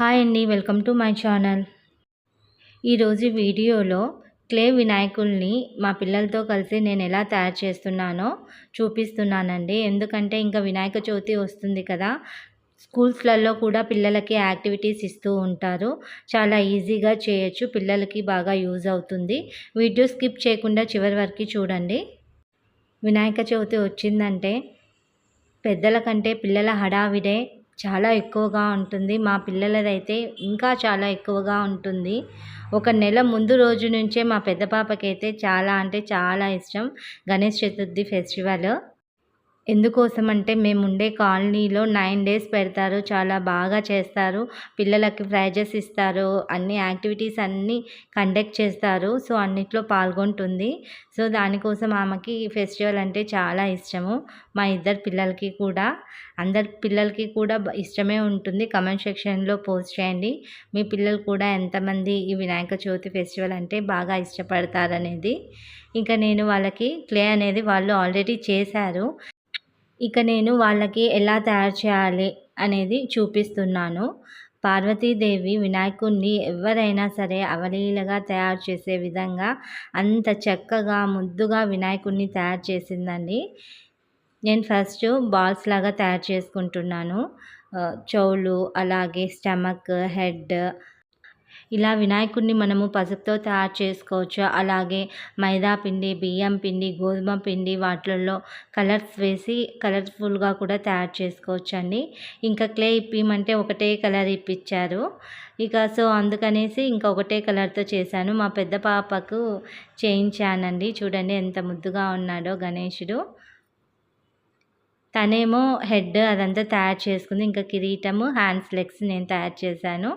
Hi అండి welcome to my channel. ఈరోజు వీడియోలో క్లే వినాయకుల్ని మా పిల్లలతో కలిసి నేను ఎలా తయారు చేస్తున్నానో చూపిస్తున్నానండి. ఎందుకంటే ఇంకా వినాయక చవితి వస్తుంది కదా స్కూల్స్లలో కూడా పిల్లలకి యాక్టివిటీస్ ఇస్తూ ఉంటారు. చాలా ఈజీగా చేయొచ్చు పిల్లలకి బాగా యూజ్ అవుతుంది. వీడియో స్కిప్ చేయకుండా చివరి వరకు చూడండి. వినాయక చవితి వచ్చిందంటే పెద్దల కంటే పిల్లల హడావిడే చాలా ఎక్కువగా ఉంటుంది. మా పిల్లలదైతే ఇంకా చాలా ఎక్కువగా ఉంటుంది. ఒక నెల ముందు రోజు నుంచే మా పెద్ద పాపకైతే చాలా అంటే చాలా ఇష్టం. గణేష్ చతుర్థి ఫెస్టివల్. ఎందుకోసం అంటే మేము ఉండే కాలనీలో నైన్ డేస్ పెడతారు చాలా బాగా చేస్తారు. పిల్లలకి ప్రైజెస్ ఇస్తారు అన్ని యాక్టివిటీస్ అన్నీ కండక్ట్ చేస్తారు. సో అన్నిట్లో పాల్గొంటుంది. సో దానికోసం ఆమెకి ఈ ఫెస్టివల్ అంటే చాలా ఇష్టము. మా ఇద్దరు పిల్లలకి కూడా. అందరి పిల్లలకి కూడా ఇష్టమే ఉంటుంది. కమెంట్ సెక్షన్లో పోస్ట్ చేయండి. మీ పిల్లలు కూడా ఎంతమంది ఈ వినాయక చవితి ఫెస్టివల్ అంటే బాగా ఇష్టపడతారనేది. ఇంకా నేను వాళ్ళకి క్లే అనేది వాళ్ళు ఆల్రెడీ చేశారు. ఇక నేను వాళ్ళకి ఎలా తయారు చేయాలి అనేది చూపిస్తున్నాను. పార్వతీదేవి వినాయకుడిని ఎవరైనా సరే అవలీలగా తయారు చేసే విధంగా అంత చక్కగా ముద్దుగా వినాయకుడిని తయారు చేసిందండి. నేను ఫస్ట్ బాల్స్ లాగా తయారు చేసుకుంటున్నాను. చెవులు అలాగే స్టమక్ హెడ్ ఇలా వినాయకుడిని మనము పసుపుతో తయారు చేసుకోవచ్చు. అలాగే మైదా పిండి బియ్యం పిండి గోధుమ పిండి వాటిల్లో కలర్స్ వేసి కలర్ఫుల్గా కూడా తయారు చేసుకోవచ్చు అండి ఇంకా క్లే ఇప్పిమంటే ఒకటే కలర్ ఇప్పించారు ఇక సో అందుకనేసి ఇంకా ఒకటే కలర్తో చేశాను. మా పెద్ద పాపకు చేయించానండి. చూడండి ఎంత ముద్దుగా ఉన్నాడో గణేషుడు. తనేమో హెడ్ అదంతా తయారు చేసుకుంది. ఇంకా కిరీటము హ్యాండ్స్ లెగ్స్ నేను తయారు చేశాను.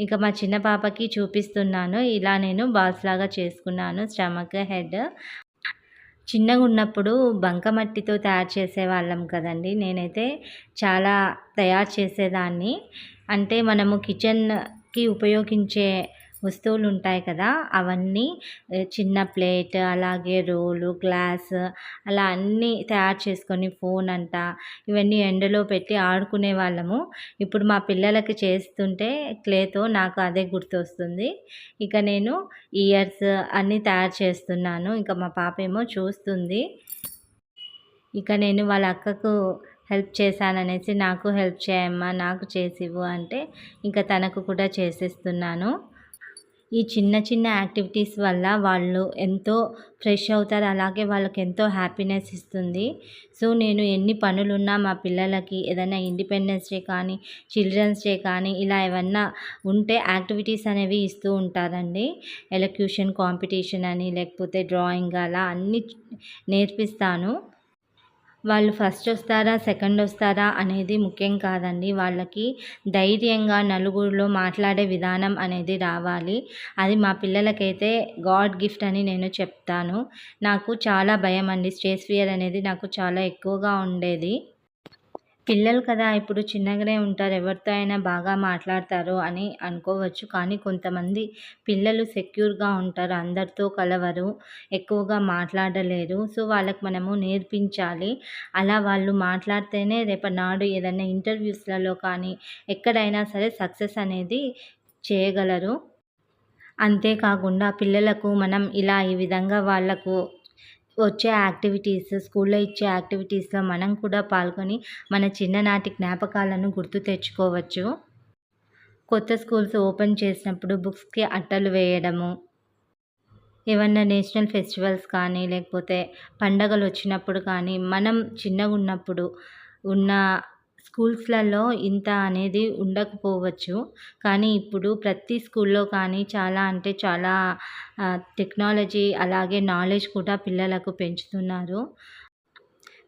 ఇంకా మా చిన్న పాపకి చూపిస్తున్నాను. ఇలా నేను బాల్స్ లాగా చేసుకున్నాను. Stomach head. చిన్నగా ఉన్నప్పుడు బంకమట్టితో తయారు చేసేవాళ్ళం కదండి. నేనైతే చాలా తయారు చేసేదాన్ని. అంటే మనము కిచెన్కి ఉపయోగించే వస్తువులు ఉంటాయి కదా అవన్నీ చిన్న ప్లేట్ అలాగే రోలు గ్లాస్ అలా అన్నీ తయారు చేసుకొని ఫోన్ అంట ఇవన్నీ ఎండలో పెట్టి ఆడుకునే వాళ్ళము. ఇప్పుడు మా పిల్లలకి చేస్తుంటే క్లేతో నాకు అదే గుర్తొస్తుంది. ఇక నేను ఇయర్స్ అన్నీ తయారు చేస్తున్నాను. ఇంకా మా పాప ఏమో చూస్తుంది. ఇక నేను వాళ్ళ అక్కకు హెల్ప్ చేశాననేసి నాకు హెల్ప్ చేయమ్మా నాకు చేసివ్వు అంటే ఇంకా తనకు కూడా చేసేస్తున్నాను. ఈ చిన్న చిన్న యాక్టివిటీస్ వల్ల వాళ్ళు ఎంతో ఫ్రెష్ అవుతారు. అలాగే వాళ్ళకి ఎంతో హ్యాపీనెస్ ఇస్తుంది. సో నేను ఎన్ని పనులున్నా మా పిల్లలకి ఏదైనా ఇండిపెండెన్స్ డే కానీ చిల్డ్రన్స్ డే కానీ ఇలా ఏమన్నా ఉంటే యాక్టివిటీస్ అనేవి ఇస్తూ ఉంటారండి. ఎలక్యూషన్ కాంపిటీషన్ అని లేకపోతే డ్రాయింగ్ అలా అన్నీ నేర్పిస్తాను. వాళ్ళు ఫస్ట్ వస్తారా సెకండ్ వస్తారా అనేది ముఖ్యం కాదండి. వాళ్ళకి ధైర్యంగా నలుగురిలో మాట్లాడే విధానం అనేది రావాలి. అది మా పిల్లలకైతే గాడ్ గిఫ్ట్ అని నేను చెప్తాను. నాకు చాలా భయం అండి. స్టేజ్ ఫియర్ అనేది నాకు చాలా ఎక్కువగా ఉండేది. పిల్లలు కదా ఇప్పుడు చిన్నగానే ఉంటారు. ఎవరితో అయినా బాగా మాట్లాడతారు అని అనుకోవచ్చు. కానీ కొంతమంది పిల్లలు సెక్యూర్గా ఉంటారు. అందరితో కలవరు. ఎక్కువగా మాట్లాడలేరు. సో వాళ్ళకి మనము నేర్పించాలి. అలా వాళ్ళు మాట్లాడితేనే రేపనాడు ఏదైనా ఇంటర్వ్యూస్లలో కానీ ఎక్కడైనా సరే సక్సెస్ అనేది చేయగలరు. అంతేకాకుండా పిల్లలకు మనం ఇలా ఈ విధంగా వాళ్ళకు వచ్చే యాక్టివిటీస్ స్కూల్లో ఇచ్చే యాక్టివిటీస్లో మనం కూడా పాల్గొని మన చిన్ననాటి జ్ఞాపకాలను గుర్తు తెచ్చుకోవచ్చు. కొత్త స్కూల్స్ ఓపెన్ చేసినప్పుడు బుక్స్కి అట్టలు వేయడము ఏమన్నా నేషనల్ ఫెస్టివల్స్ కానీ లేకపోతే పండగలు వచ్చినప్పుడు కానీ మనం చిన్నగా ఉన్నప్పుడు ఉన్న స్కూల్స్లలో ఇంత అనేది ఉండకపోవచ్చు. కానీ ఇప్పుడు ప్రతి స్కూల్లో కానీ చాలా అంటే చాలా టెక్నాలజీ అలాగే నాలెడ్జ్ కూడా పిల్లలకు పెంచుతున్నారు.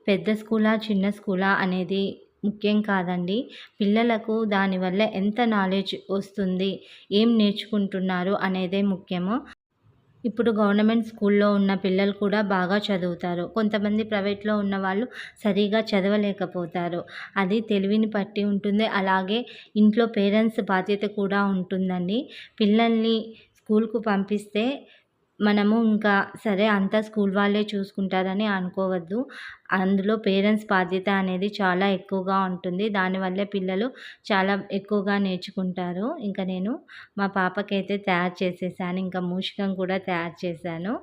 పెద్ద స్కూలా చిన్న స్కూలా అనేది ముఖ్యం కాదండి. పిల్లలకు దానివల్ల ఎంత నాలెడ్జ్ వస్తుంది ఏం నేర్చుకుంటున్నారు అనేదే ముఖ్యము. ఇప్పుడు గవర్నమెంట్ స్కూల్లో ఉన్న పిల్లలు కూడా బాగా చదువుతారు. కొంతమంది ప్రైవేట్లో ఉన్న వాళ్ళు సరిగా చదవలేకపోతారు. అది తెలివిని పట్టి ఉంటుంది. అలాగే ఇంట్లో పేరెంట్స్ బాధ్యత కూడా ఉంటుందండి. పిల్లల్ని స్కూల్కు పంపిస్తే మనము ఇంకా సరే అంతా స్కూల్ వాళ్ళే చూసుకుంటారని అనుకోవద్దు. అందులో పేరెంట్స్ బాధ్యత అనేది చాలా ఎక్కువగా ఉంటుంది. దానివల్లే పిల్లలు చాలా ఎక్కువగా నేర్చుకుంటారు. ఇంకా నేను మా పాపకైతే తయారు చేసేసాను. ఇంకా మూషికం కూడా తయారు చేశాను.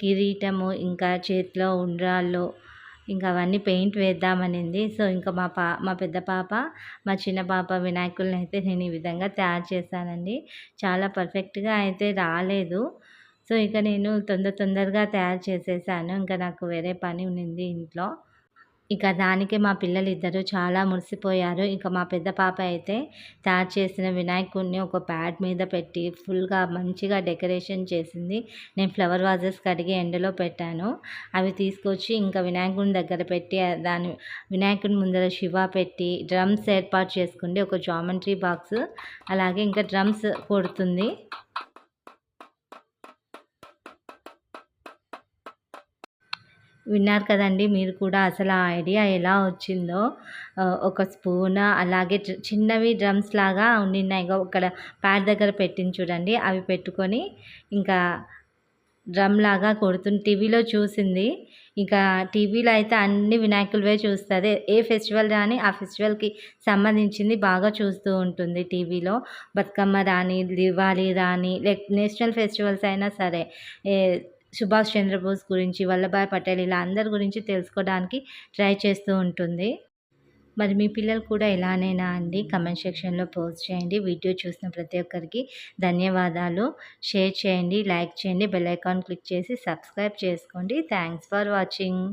కిరీటము ఇంకా చేతిలో ఉండ్రాళ్ళు ఇంకా అవన్నీ పెయింట్ వేద్దామనింది. సో ఇంకా మా పా మా పెద్ద పాప మా చిన్న పాప వినాయకుల్ని అయితే నేను ఈ విధంగా తయారు చేశానండి. చాలా పర్ఫెక్ట్గా అయితే రాలేదు. సో ఇక నేను తొందర తొందరగా తయారు చేసేసాను. ఇంకా నాకు వేరే పని ఉన్నింది ఇంట్లో. ఇక దానికి మా పిల్లలు ఇద్దరు చాలా మురిసిపోయారు. ఇక మా పెద్ద పాప అయితే తయారు చేసిన వినాయకుడిని ఒక ప్యాడ్ మీద పెట్టి ఫుల్గా మంచిగా డెకరేషన్ చేసింది. నేను ఫ్లవర్ వాజెస్ కడిగి ఎండలో పెట్టాను. అవి తీసుకొచ్చి ఇంకా వినాయకుని దగ్గర పెట్టి దాని వినాయకుడి ముందర శివ పెట్టి డ్రమ్స్ ఏర్పాటు చేసుకుంటే ఒక జామెంట్రీ బాక్స్ అలాగే ఇంకా డ్రమ్స్ కొడుతుంది. విన్నారు కదండి. మీరు కూడా అసలు ఆ ఐడియా ఎలా వచ్చిందో. ఒక స్పూన్ అలాగే చిన్నవి డ్రమ్స్ లాగా ఉండినాయి ఇక్కడ ప్యాడ్ దగ్గర పెట్టింది చూడండి. అవి పెట్టుకొని ఇంకా డ్రమ్ లాగా కొడుతుంది. టీవీలో చూసింది. ఇంకా టీవీలో అయితే అన్ని వినాయకులవే చూస్తుంది. ఏ ఫెస్టివల్ రాని ఆ ఫెస్టివల్కి సంబంధించింది బాగా చూస్తూ ఉంటుంది టీవీలో. బతుకమ్మ రాని దివాళీ రాని లేక నేషనల్ ఫెస్టివల్స్ అయినా సరే. సుభాష్ చంద్రబోస్ గురించి వల్లభాయ్ పటేల్ ఇలా అందరి గురించి తెలుసుకోవడానికి ట్రై చేస్తూ ఉంటుంది. మరి మీ పిల్లలు కూడా ఇలానేనా అండి? కమెంట్ సెక్షన్లో పోస్ట్ చేయండి. వీడియో చూసిన ప్రతి ఒక్కరికి ధన్యవాదాలు. షేర్ చేయండి లైక్ చేయండి బెల్ ఐకాన్ క్లిక్ చేసి సబ్స్క్రైబ్ చేసుకోండి. Thanks for watching.